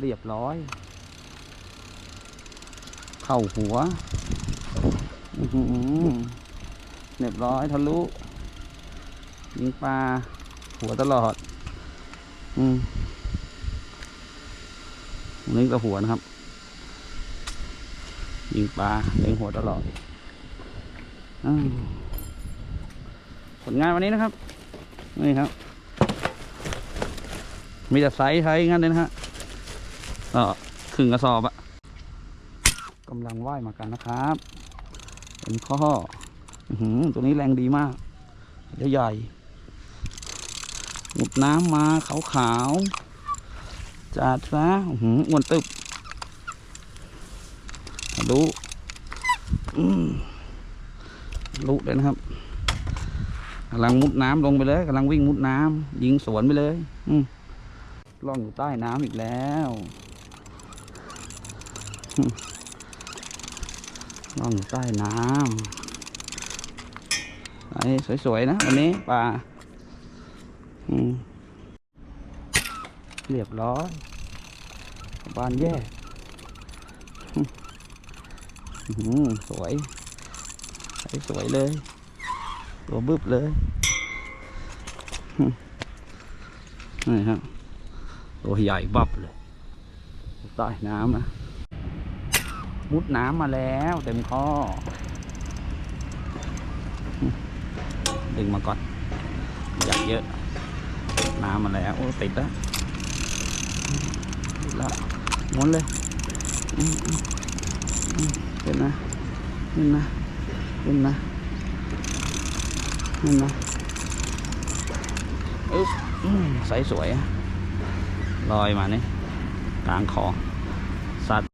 เรียบร้อย เข้าหัวเรียบร้อยทะลุยิงปลาหัวตลอด อืมนี่ก็หัวนะครับ ยิงปลาเล็งหัวตลอดอผลงานวันนี้นะครับ นี่ครับ มีแต่ไซส์ไซส์งั้นเลยนะฮะ ก็ครึ่งกระสอบอะกำลังว่ายมากันนะครับ เป็นข้ออื้อหือตัวนี้แรงดีมากใหญ่ๆหมุดน้ำมาขาวๆจัดซะอื้อหืออ้วนตึบทะลุอืมทะลุเลยนะครับกำลังมุดน้ำลงไปเลยกำลังวิ่งมุดน้ำยิงสวนไปเลย อืมล่องอยู่ใต้น้ำอีกแล้ว อืมล่องใต้น้ำอันนี้สวย ๆ นะ วันนี้ปลาอืมเรียบร้อยบานแย่อืมอื้อหือสวยสวยเลย ตัวบึบเลยนี่ครับ ตัวใหญ่บับเลย ใต้น้ำนะ มุดน้ำมาแล้วเต็มข้อ ดึงมาก่อน อยากเยอะ น้ำมาแล้ว โอ้ ติดแล้วติดแล้วม้วนเลยอืมอืมอืมขึ้นนะขึ้นนะขึ้นนะขึ้นนะอึ๊บใสสวยอะลอยมานี่กลางคอสัตว์